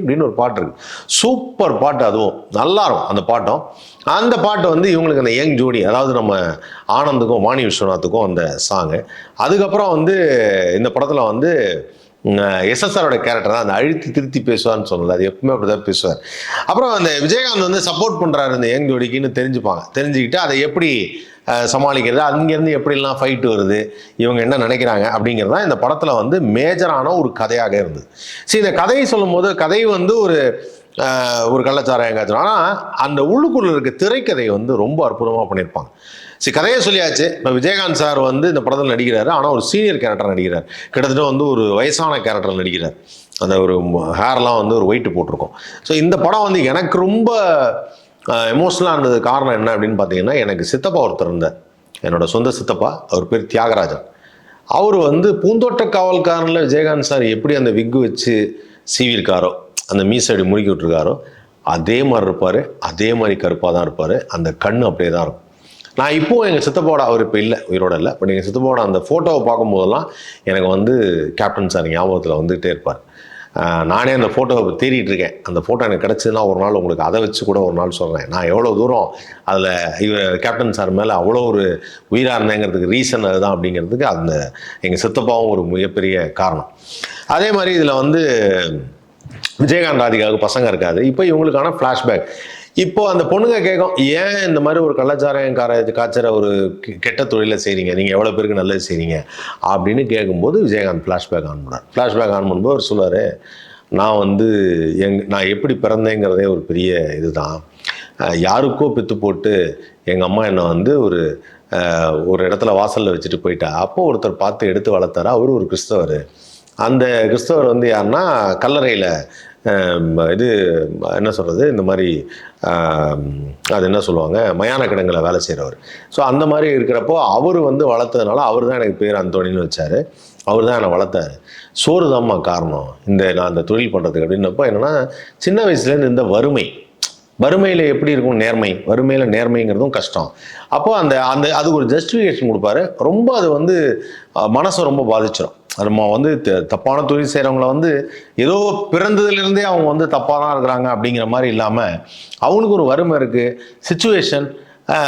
அப்படின்னு ஒரு பாட்டு இருக்கு. சூப்பர் பாட்டு அதுவும். நல்லாயிருக்கும் அந்த பாட்டும். அந்த பாட்டு வந்து இவங்களுக்கு அந்த யங் ஜோடி அதாவது நம்ம ஆனந்துக்கும் வாணி விஸ்வநாத்துக்கும் அந்த சாங்கு அதுக்கப்புறம் வந்து இந்த படத்தில் வந்து எஸ்எஸ்ஆரோட கேரக்டர் தான். அந்த அழுத்தி திருத்தி பேசுவார்னு சொல்லல அது எப்பவுமே அப்படிதான் பேசுவார். அப்புறம் அந்த விஜயகாந்த் வந்து சப்போர்ட் பண்ணுறாரு இந்த யங் ஜோடிக்குன்னு தெரிஞ்சுப்பாங்க. தெரிஞ்சுக்கிட்டு அதை எப்படி சமாளிக்கிறது அங்கேருந்து எப்படிலாம் ஃபைட்டு வருது இவங்க என்ன நினைக்கிறாங்க அப்படிங்கிறது தான் இந்த படத்தில் வந்து மேஜரான ஒரு கதையாக இருந்தது. சரி இந்த கதையை சொல்லும்போது கதை வந்து ஒரு ஒரு கள்ளச்சாரம் எங்காச்சும் ஆனால் அந்த உள்ளுக்குள்ளே இருக்க திரைக்கதை வந்து ரொம்ப அற்புதமாக பண்ணியிருப்பாங்க. சரி கதையை சொல்லியாச்சு. இப்போ விஜயகாந்த் சார் வந்து இந்த படத்தில் நடிக்கிறாரு. ஆனால் ஒரு சீனியர் கேரக்டர் நடிக்கிறார். கிட்டத்தட்ட வந்து ஒரு வயசான கேரக்டர் நடிக்கிறார். அந்த ஒரு ஹேர்லாம் வந்து ஒரு ஒயிட்டு போட்டிருக்கோம். ஸோ இந்த படம் வந்து எனக்கு ரொம்ப எமோஷனலாக இருந்தது காரணம் என்ன அப்படின்னு பார்த்தீங்கன்னா எனக்கு சித்தப்பா ஒருத்தர் இருந்தார். என்னோடய சொந்த சித்தப்பா அவர் பேர் தியாகராஜன். அவர் வந்து பூந்தோட்ட காவல்காரனில் விஜயகாந்த் சார் எப்படி அந்த விக்கு வச்சு சீவிருக்காரோ அந்த மீசடி முறுக்கி விட்டுருக்காரோ அதே மாதிரி இருப்பார். அதே மாதிரி கருப்பாக தான் இருப்பார். அந்த கண் அப்படியே தான் இருக்கும். நான் இப்போ எங்கள் சித்தப்பாவோட அவர் இப்போ இல்லை உயிரோட இல்லை. பட் எங்கள் சித்தப்பாவோட அந்த ஃபோட்டோவை பார்க்கும்போதெல்லாம் எனக்கு வந்து கேப்டன் சார் ஞாபகத்தில் வந்துகிட்டே இருப்பார். நானே அந்த ஃபோட்டோவை தேடிட்டு இருக்கேன். அந்த ஃபோட்டோ எனக்கு கிடச்சதுன்னா ஒரு நாள் உங்களுக்கு அதை வச்சு கூட ஒரு நாள் சொல்கிறேன் நான் எவ்வளோ தூரம் அதில் இவர் கேப்டன் சார் மேலே அவ்வளோ ஒரு உயிராக இருந்தேங்கிறதுக்கு ரீசன் அதுதான் அப்படிங்கிறதுக்கு அந்த எங்கள் சித்தப்பாவும் ஒரு மிகப்பெரிய காரணம். அதே மாதிரி இதில் வந்து விஜயகாந்த் ராதிகாவுக்கு பசங்க இருக்காது. இப்போ இவங்களுக்கான ஃப்ளாஷ்பேக் இப்போ அந்த பொண்ணுங்க கேட்கும் ஏன் இந்த மாதிரி ஒரு கள்ளச்சாராயம் கார காய்ச்சற ஒரு கெட்ட தொழிலை செய்கிறீங்க நீங்கள் எவ்வளோ பேருக்கு நல்லது செய்கிறீங்க அப்படின்னு கேட்கும்போது விஜயகாந்த் ஃப்ளாஷ்பேக் ஆன் பண்ணார் ஃப்ளாஷ்பேக் ஆன் பண்ணும்போது அவர் சொல்லுவார் நான் வந்து எங் நான் எப்படி பிறந்தேங்கிறதே ஒரு பெரிய இதுதான். யாருக்கோ பித்து போட்டு எங்கள் அம்மா என்னை வந்து ஒரு ஒரு இடத்துல வாசலில் வச்சுட்டு போயிட்டா. அப்போ ஒருத்தர் பார்த்து எடுத்து வளர்த்தாரு. அவர் ஒரு கிறிஸ்தவர். அந்த கிறிஸ்தவர் வந்து யாருன்னா கல்லறையில் இது என்ன சொல்கிறது இந்த மாதிரி அது என்ன சொல்லுவாங்க மயான கிடங்கில் வேலை செய்கிறவர் ஸோ அந்த மாதிரி இருக்கிறப்போ அவர் வந்து வளர்த்ததுனால அவர் தான் எனக்கு பேர் அந்தோணின்னு வச்சார். அவர் தான் என்னை வளர்த்தாரு. சோறு தான்மா காரணம் இந்த நான் அந்த தொழில் பண்ணுறதுக்கு அப்படின்னப்போ என்னென்னா சின்ன வயசுலேருந்து இந்த வறுமை. வறுமையில் எப்படி இருக்கும் நேர்மை? வறுமையில் நேர்மைங்கிறதும் கஷ்டம். அப்போது அந்த அந்த அதுக்கு ஒரு ஜஸ்டிஃபிகேஷன் கொடுப்பாரு. ரொம்ப அது வந்து மனசை ரொம்ப பாதிச்சிடும் நம்ம வந்து த- தப்பான தொழில் செய்கிறவங்கள வந்து ஏதோ பிறந்ததுலேருந்தே அவங்க வந்து தப்பாக தான் இருக்கிறாங்க அப்படிங்கிற மாதிரி இல்லாமல் அவங்களுக்கு ஒரு வறுமை இருக்குது சுச்சுவேஷன்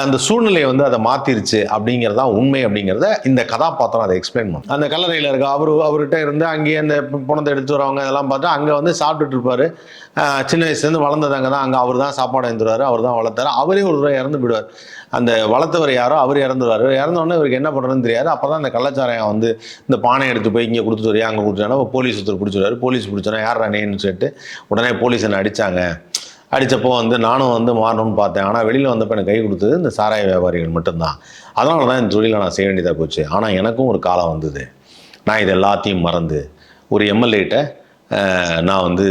அந்த சூழ்நிலையை வந்து அதை மாத்திருச்சு அப்படிங்கிறது தான் உண்மை அப்படிங்கிறத இந்த கதாபாத்திரம் அதை எக்ஸ்பிளைன் பண்ணும். அந்த கல்லறையில் இருக்க அவர் அவர்கிட்ட இருந்து அங்கேயே அந்த பணத்தை எடுத்து வரவங்க இதெல்லாம் பார்த்தா அங்கே வந்து சாப்பிட்டுட்டு இருப்பாரு. சின்ன வயசுலேருந்து வளர்ந்தது அங்கே தான். அங்கே அவர் தான் சாப்பாடு எழுந்துருவார் அவர் தான் வளர்த்தாரு. அவரே ஒரு தடவை இறந்து போயிடுவார். அந்த வளர்த்தவர் யாரோ அவர் இறந்துருவார் இறந்தோடனே இவருக்கு என்ன பண்ணுறதுன்னு தெரியாது. அப்போ தான் அந்த கள்ளச்சாராயம் வந்து இந்த பானை எடுத்து போய் இங்கே கொடுத்துட்டு வரையா அங்கே கொடுத்துட்டானா போலீஸ் ஒருத்தர் பிடிச்சிருவாரு போலீஸ் பிடிச்சோன்னா யார் ரானேன்னு சொல்லிட்டு உடனே போலீஸ் என்னை அடித்தாங்க அடித்தப்போ வந்து நானும் வந்து மாறணும்னு பார்த்தேன். ஆனால் வெளியில் வந்தப்போ எனக்கு கை கொடுத்தது இந்த சாராய வியாபாரிகள் மட்டும்தான். அதனால தான் இந்த தொழிலை நான் செய்ய வேண்டியதாக போச்சு. ஆனால் எனக்கும் ஒரு காலம் வந்தது. நான் இது எல்லாத்தையும் மறந்து ஒரு எம்எல்ஏட்ட நான் வந்து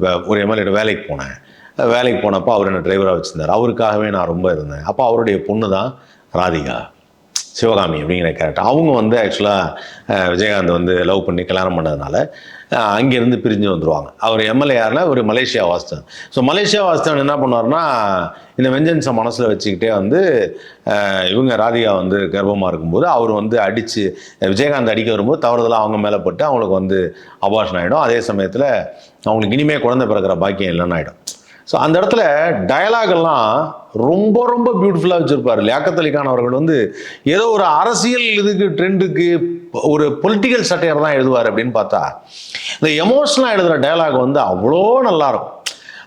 வே- ஒரு எம்எல்ஏட்ட வேலைக்கு போனேன். வேலைக்கு போனப்போ அவர் என்ன டிரைவராக வச்சுருந்தார். அவருக்காகவே நான் ரொம்ப இருந்தேன். அப்போ அவருடைய பொண்ணு தான் ராதிகா. சிவகாமி அப்படிங்கிற கேரக்டர் அவங்க வந்து ஆக்சுவலாக விஜயகாந்த் வந்து லவ் பண்ணி கல்யாணம் பண்ணதுனால அங்கேருந்து பிரிஞ்சு வந்துடுவாங்க அவர் எம்எல்ஏ யாருன்னா ஒரு Malaysia Vasudevan so Malaysia Vasudevan என்ன பண்ணுவார்னா இந்த வெஞ்சன்ஸை மனசில் வச்சுக்கிட்டே வந்து இவங்க ராதிகா வந்து கர்ப்பமாக இருக்கும்போது அவர் வந்து அடித்து விஜயகாந்த் அடிக்க வரும்போது தவறுதலாக அவங்க மேலே பட்டு அவங்களுக்கு வந்து அபார்ஷன் ஆகிடும் அதே சமயத்தில் அவங்களுக்கு இனிமேல் குழந்தை பிறக்கிற பாக்கியம் இல்லைன்னு ஆகிடும் ஸோ அந்த இடத்துல டயலாக் எல்லாம் ரொம்ப ரொம்ப பியூட்டிஃபுல்லாக வச்சுருப்பார். லியாக்கத் அவர்கள் வந்து ஏதோ ஒரு அரசியல் இதுக்கு ட்ரெண்டுக்கு ஒரு பொலிட்டிக்கல் சட்டையர் தான் எழுதுவார் அப்படின்னு பார்த்தா இந்த எமோஷனலாக எழுதுகிற டயலாக் வந்து அவ்வளோ நல்லாயிருக்கும்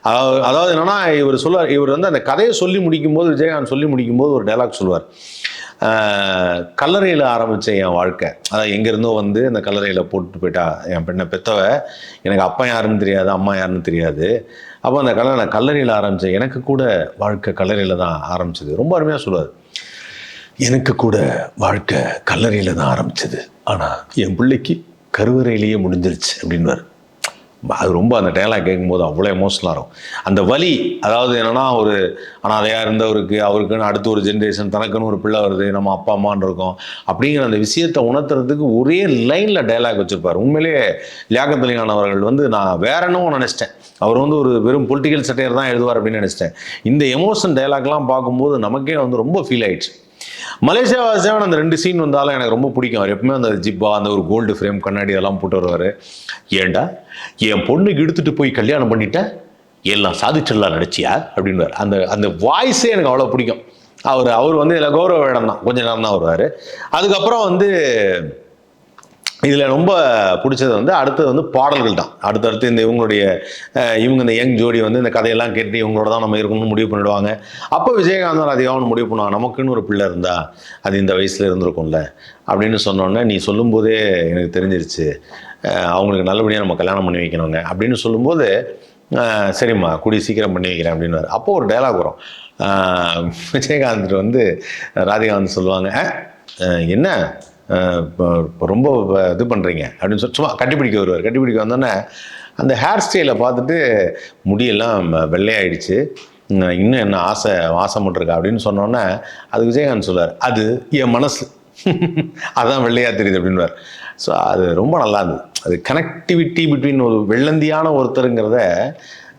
அதாவது அதாவது என்னென்னா இவர் சொல்லுவார் இவர் வந்து அந்த கதையை சொல்லி முடிக்கும்போது விஜயகாந்த் சொல்லி முடிக்கும்போது ஒரு டயலாக் சொல்லுவார். கல்லறையில் ஆரம்பித்த என் வாழ்க்கை. அதாவது எங்கேருந்தோ வந்து அந்த கல்லறையில் போட்டு போயிட்டா என் பெண்ணை பெற்றவ எனக்கு அப்பா யாருன்னு தெரியாது அம்மா யாருன்னு தெரியாது. அப்போ அந்த நான் கல்லறையில் ஆரம்பித்தேன் எனக்கு கூட வாழ்க்கை கல்லறையில் தான் ஆரம்பிச்சது. ரொம்ப அருமையாக சொல்லுவார். எனக்கு கூட வாழ்க்கை கல்லறையில் தான் ஆரம்பிச்சது. ஆனால் என் பிள்ளைக்கு கருவறையிலேயே முடிஞ்சிருச்சு அப்படின்வார் அது ரொம்ப அந்த டயலாக் கேட்கும்போது அவ்வளோ எமோஷனலாக இருக்கும். அந்த வலி அதாவது என்னென்னா ஒரு அனாதையாக இருந்தவருக்கு அவருக்குன்னு அடுத்த ஒரு ஜென்ரேஷன் தனக்குன்னு ஒரு பிள்ளை வருது நம்ம அப்பா அம்மான்னு இருக்கோம். அப்படிங்கிற அந்த விஷயத்தை உணர்த்துறதுக்கு ஒரே லைனில் டைலாக் வச்சுருப்பார். உண்மையிலேயே லியாக்கத் அவர்கள் வந்து நான் வேற என்னவோ நினச்சிட்டேன். அவர் வந்து ஒரு வெறும் பொலிட்டிக்கல் சட்டையர் தான் எழுதுவார் அப்படின்னு நினச்சிட்டேன். இந்த எமோஷன் டயலாக்லாம் பார்க்கும்போது நமக்கே வந்து ரொம்ப ஃபீல் ஆயிடுச்சு. மலேசியா வாசியாவன் அந்த ரெண்டு சீன் வந்தாலும் எனக்கு ரொம்ப பிடிக்கும். அவர் எப்பவுமே அந்த ஜிப்பா அந்த ஒரு கோல்டு ஃப்ரேம் கண்ணாடி அதெல்லாம் போட்டு வருவார். ஏன்டா என் பொண்ணுக்கு எடுத்துட்டு போய் கல்யாணம் பண்ணிட்டேன் எல்லாம் சாதிச்சிடலாம் நடிச்சியா அப்படின்னு அந்த அந்த வாய்ஸே எனக்கு அவ்வளோ பிடிக்கும். அவர் அவர் வந்து இதில் கௌரவ வேடம் தான் கொஞ்ச நேரம் தான் வருவார். அதுக்கப்புறம் வந்து இதில் ரொம்ப பிடிச்சது வந்து அடுத்தது வந்து பாடல்கள் தான். அடுத்தடுத்து இந்த இவங்களுடைய இவங்க இந்த யங் ஜோடி வந்து இந்த கதையெல்லாம் கேட்டு இவங்களோட தான் நம்ம இருக்கணும்னு முடிவு பண்ணிடுவாங்க. அப்போ விஜயகாந்தன் அதிகாவும் முடிவு பண்ணுவாங்க நமக்குன்னு ஒரு பிள்ளை இருந்தா அது இந்த வயசில் இருந்திருக்கும்ல அப்படின்னு சொன்னோன்னே நீ சொல்லும்போதே எனக்கு தெரிஞ்சிருச்சு. அவங்களுக்கு நல்லபடியாக நம்ம கல்யாணம் பண்ணி வைக்கணுங்க. அப்படின்னு சொல்லும்போது சரிம்மா கூடிய சீக்கிரம் பண்ணி வைக்கிறேன் அப்படின்னு அப்போ ஒரு டைலாக் வரும். விஜயகாந்த் வந்து ராதிகா வந்து சொல்லுவாங்க என்ன? ரொம்ப இது பண்ணுறீங்க அப்படின்னு சொல்லி சும்மா கட்டிப்பிடிக்க வருவார். கட்டிப்பிடிக்க வந்தோடனே அந்த ஹேர் ஸ்டைலை பார்த்துட்டு முடியெல்லாம் வெள்ளையாயிடுச்சு. இன்னும் என்ன ஆசை ஆசைப்பட்டிருக்கா அப்படின்னு சொன்னோன்னே அது விஜயகாந்த் சொல்வார் அது என் மனசு. அதான் வெள்ளையாக தெரியுது அப்படின்வார் ஸோ அது ரொம்ப நல்லா இருந்தது. அது கனெக்டிவிட்டி பிட்வீன் ஒரு வெள்ளந்தியான ஒருத்தருங்கிறத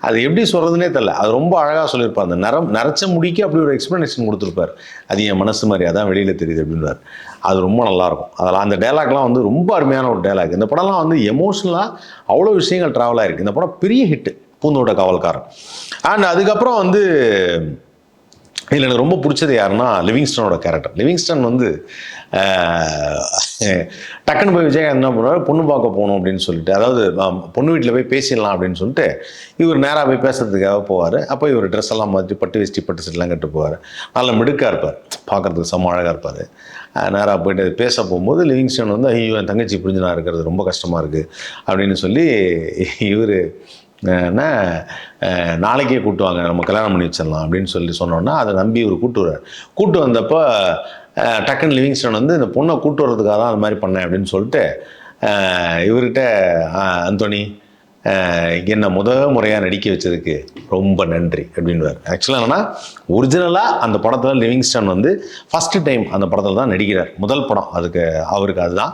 அது எப்படி சொல்கிறதுனே தெரில அது ரொம்ப அழகாக சொல்லியிருப்பார். அந்த நரம் நரைச்ச முடிக்க அப்படி ஒரு எக்ஸ்ப்ளனேஷன் கொடுத்துருப்பார். அது என் மனசு மாதிரி அதான் வெளியில் தெரியுது அப்படின்றார் அது ரொம்ப நல்லாயிருக்கும். அதெல்லாம் அந்த டைலாக்லாம் வந்து ரொம்ப அருமையான ஒரு டைலாக் இந்த படம்லாம் வந்து எமோஷ்னலாக அவ்வளோ விஷயங்கள் ட்ராவல் ஆகிருக்கு இந்த படம் பெரிய ஹிட்டு பூந்தோட்ட காவல்காரன். அண்ட் அதுக்கப்புறம் வந்து இதில் எனக்கு ரொம்ப பிடிச்சது யாருன்னா லிவிங்ஸ்டனோட கேரக்டர் லிவிங்ஸ்டன் வந்து டக்குன்னு போய் விஜயகாந்த் என்ன பண்ணுவார்? பொண்ணு பார்க்க போகணும் அப்படின்னு சொல்லிட்டு அதாவது பொண்ணு வீட்டில் போய் பேசிடலாம் அப்படின்னு சொல்லிட்டு இவர் நேராக போய் பேசுறதுக்காக போவார். அப்போ இவர் ட்ரெஸ் எல்லாம் மாற்றி பட்டு வேஷ்டி பட்டு செட்லாம் கட்டு போவார். நல்ல மிடுக்காக இருப்பார். பார்க்குறதுக்கு செம்ம அழகாக இருப்பார். நேராக போயிட்டு பேச போகும்போது லிவிங்ஸ்டன் வந்து ஐயோ என் தங்கச்சி புரிஞ்சு நான் இருக்கிறது ரொம்ப கஷ்டமாக இருக்குது அப்படின்னு சொல்லி இவர் என்ன அஹ், நாளைக்கே கூட்டுவாங்க நம்ம கல்யாணம் பண்ணி வச்சிடலாம் அப்படின்னு சொல்லி சொன்னோன்னா அதை நம்பி இவர் கூட்டு வர்றார் கூட்டு வந்தப்போ டக்குன்னு லிவிங்ஸ்டன் வந்து இந்த பொண்ணை கூட்டு வர்றதுக்காக தான் அது மாதிரி பண்ணேன் அப்படின்னு சொல்லிட்டு இவர்கிட்ட அந்தோனி என்னை முத முறையாக நடிக்க வச்சதுக்கு ரொம்ப நன்றி அப்படின்வார் ஆக்சுவலாக என்னென்னா ஒரிஜினலாக அந்த படத்தில் லிவிங்ஸ்டன் வந்து ஃபஸ்ட்டு டைம் அந்த படத்தில் தான் நடிக்கிறார். முதல் படம் அதுக்கு அவருக்கு அதுதான்.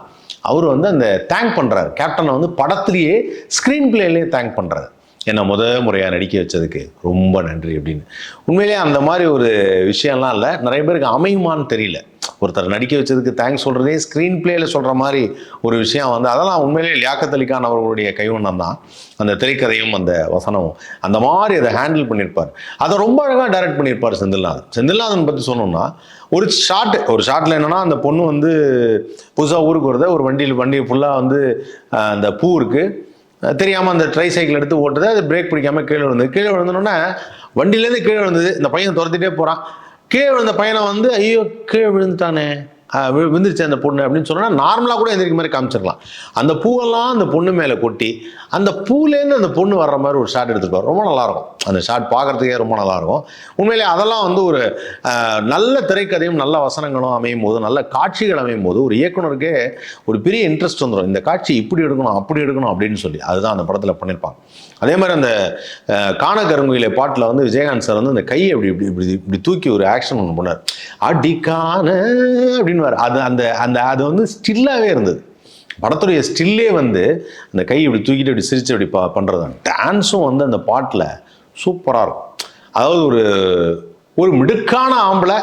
அவர் வந்து அந்த தேங்க் பண்ணுறாரு கேப்டனை வந்து படத்துலேயே ஸ்க்ரீன் பிளேலேயே தேங்க் பண்ணுறாரு என்னை முத முறையாக நடிக்க வச்சதுக்கு ரொம்ப நன்றி அப்படின்னு. உண்மையிலேயே அந்த மாதிரி ஒரு விஷயம்லாம் இல்லை. நிறைய பேருக்கு அமையுமான்னு தெரியல. ஒருத்தர் நடிக்க வச்சதுக்கு தேங்க்ஸ் சொல்கிறதே ஸ்க்ரீன் பிளேயில் சொல்கிற மாதிரி ஒரு விஷயம் வந்து அதெல்லாம் உண்மையிலேயே லியாக்கத் அலி அவர்களுடைய கைவண்ணம் தான் அந்த திரைக்கதையும் அந்த வசனமும். அந்த மாதிரி அதை ஹேண்டில் பண்ணியிருப்பார். அதை ரொம்ப அழகாக டைரக்ட் பண்ணியிருப்பார் செந்தில்நாதன். செந்தில்நாதன் பற்றி சொன்னோம்னா ஒரு ஷார்ட் ஒரு ஷாட்டில் என்னென்னா அந்த பொண்ணு வந்து புதுசாக ஊருக்கு வருது ஒரு வண்டியில் வண்டி ஃபுல்லாக வந்து அந்த பூ இருக்குது தெரியாமல் அந்த ட்ரை சைக்கிள் எடுத்து ஓட்டுது அது பிரேக் பிடிக்காமல் கீழே விழுந்தது. கீழே விழுந்தோன்னே வண்டியிலேருந்து கீழே விழுந்தது. இந்த பையன் துரத்திட்டே போகிறான் கீழே விழுந்த பையனை வந்து ஐயோ கீழே விழுந்துட்டானே. விழுந்துருச்சு அந்த பொண்ணு அப்படின்னு சொன்னா நார்மலாக கூட எந்திரிக்க மாதிரி காமிச்சிடலாம். அந்த பூவெல்லாம் அந்த பொண்ணு மேலே கொட்டி அந்த பூலேருந்து அந்த பொண்ணு வர்ற மாதிரி ஒரு ஷாட் எடுத்துருப்பார். ரொம்ப நல்லா இருக்கும் அந்த ஷாட் பார்க்கறதுக்கே ரொம்ப நல்லா இருக்கும் உண்மையிலே அதெல்லாம் வந்து ஒரு நல்ல திரைக்கதையும் நல்ல வசனங்களும் அமையும் போது நல்ல காட்சிகள் அமையும் போது ஒரு இயக்குனருக்கே ஒரு பெரிய இன்ட்ரெஸ்ட் வந்துடும் இந்த காட்சி இப்படி எடுக்கணும் அப்படி எடுக்கணும் அப்படின்னு சொல்லி. அதுதான் அந்த படத்தில் பண்ணியிருப்பாங்க. அதே மாதிரி அந்த காண கருங்குயிலே பாட்டில் வந்து விஜயகாந்த் சார் வந்து அந்த கையை இப்படி இப்படி இப்படி இப்படி தூக்கி ஒரு ஆக்ஷன் ஒன்று பண்ணார் அடிக்கான காண அப்படின்னு அது அந்த அந்த அது வந்து ஸ்டில்லாகவே இருந்தது. படத்துடைய ஸ்டில்லே வந்து அந்த கை இப்படி தூக்கிட்டு இப்படி சிரிச்சு இப்படி பா பண்ணுறது டான்ஸும் வந்து அந்த பாட்டில் சூப்பராக இருக்கும். அதாவது ஒரு ஒரு மிடுக்கான ஆம்பளை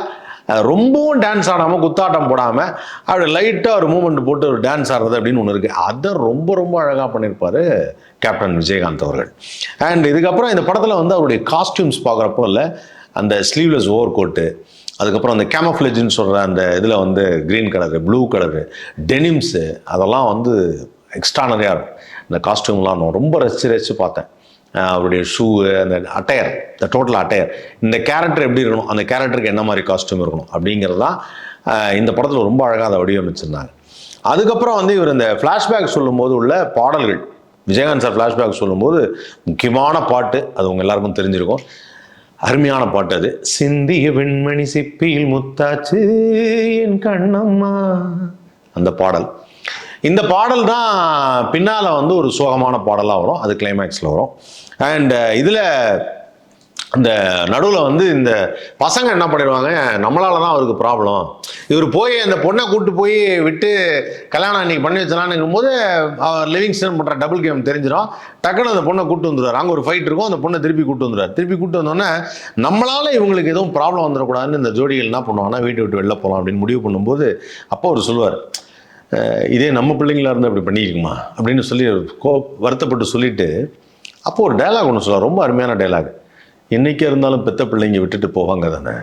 ரொம்பவும் டான்ஸ் ஆடாமல் குத்தாட்டம் போடாமல் அப்படி லைட்டாக ஒரு மூமெண்ட் போட்டு ஒரு டான்ஸ் ஆடுறது அப்படின்னு ஒன்று இருக்குது அதை ரொம்ப ரொம்ப அழகாக பண்ணியிருப்பார் கேப்டன் விஜயகாந்த் அவர்கள். அண்ட் இதுக்கப்புறம் இந்த படத்தில் வந்து அவருடைய காஸ்டியூம்ஸ் பார்க்குறப்போ இல்லை அந்த ஸ்லீவ்லெஸ் ஓவர் கோட்டு அதுக்கப்புறம் அந்த கேமஃப்ளேஜ்னு சொல்கிற அந்த இதில் வந்து green colour blue colour denims அதெல்லாம் வந்து எக்ஸ்ட்ரானரியாக இருக்கும். இந்த காஸ்டியூம்லாம் நான் ரொம்ப ரசித்து ரசித்து பார்த்தேன். அவருடைய ஷூவு அந்த அட்டையர் இந்த டோட்டல் அட்டையர் இந்த கேரக்டர் எப்படி இருக்கணும்? அந்த கேரக்டருக்கு என்ன மாதிரி காஸ்டியூம் இருக்கணும்? அப்படிங்கிறது தான் இந்த படத்தில் ரொம்ப அழகாக அதை வடிவமைச்சிருந்தாங்க. அதுக்கப்புறம் வந்து இவர் இந்த ஃப்ளாஷ்பேக் சொல்லும்போது உள்ள பாடல்கள். விஜயகாந்த் சார் ஃப்ளாஷ்பேக் சொல்லும்போது முக்கியமான பாட்டு அது உங்கள் எல்லாருக்கும் தெரிஞ்சிருக்கும். அருமையான பாட்டு அது. சிந்திய வெண்மணி சிப்பியில் முத்தாச்சு என் கண்ணம்மா. அந்த பாடல். இந்த பாடல் தான் பின்னால் வந்து ஒரு சோகமான பாடலாக வரும். அது கிளைமேக்ஸில் வரும். அண்ட் இதில் அந்த நடுவில் வந்து இந்த பசங்க என்ன பண்ணிடுவாங்க நம்மளால தான் அவருக்கு ப்ராப்ளம் இவர் போய் அந்த பொண்ணை கூப்பிட்டு போய் விட்டு கல்யாணம் அன்னைக்கு பண்ணி வச்சலான்னு போது அவர் லிவிங்ஸ்டன் பண்ணுற டபுள் கேம் தெரிஞ்சிடும் டக்குன்னு அந்த பொண்ணை கூட்டு வந்துடுவார். அங்கே ஒரு ஃபைட் இருக்கும். அந்த பொண்ணை திருப்பி கூட்டு வந்துடுவார். திருப்பி கூட்டு வந்தோடனே நம்மளால் இவங்களுக்கு எதுவும் ப்ராப்ளம் வந்துடக்கூடாதுன்னு இந்த ஜோடிகள் என்ன பண்ணுவாங்கன்னா வீட்டை விட்டு வெளில போகலாம் அப்படின்னு முடிவு பண்ணும்போது அப்போ அவர் சொல்லுவார் இதே நம்ம பிள்ளைங்களா இருந்தால் இப்படி பண்ணியிருக்குமா? அப்படின்னு சொல்லி கோ வருத்தப்பட்டு சொல்லிவிட்டு அப்போது ஒரு டைலாக் ஒன்று சொல்லுவார் ரொம்ப அருமையான டைலாக் என்றைக்கே இருந்தாலும் பெத்த பிள்ளைங்க விட்டுட்டு போவாங்க தானே?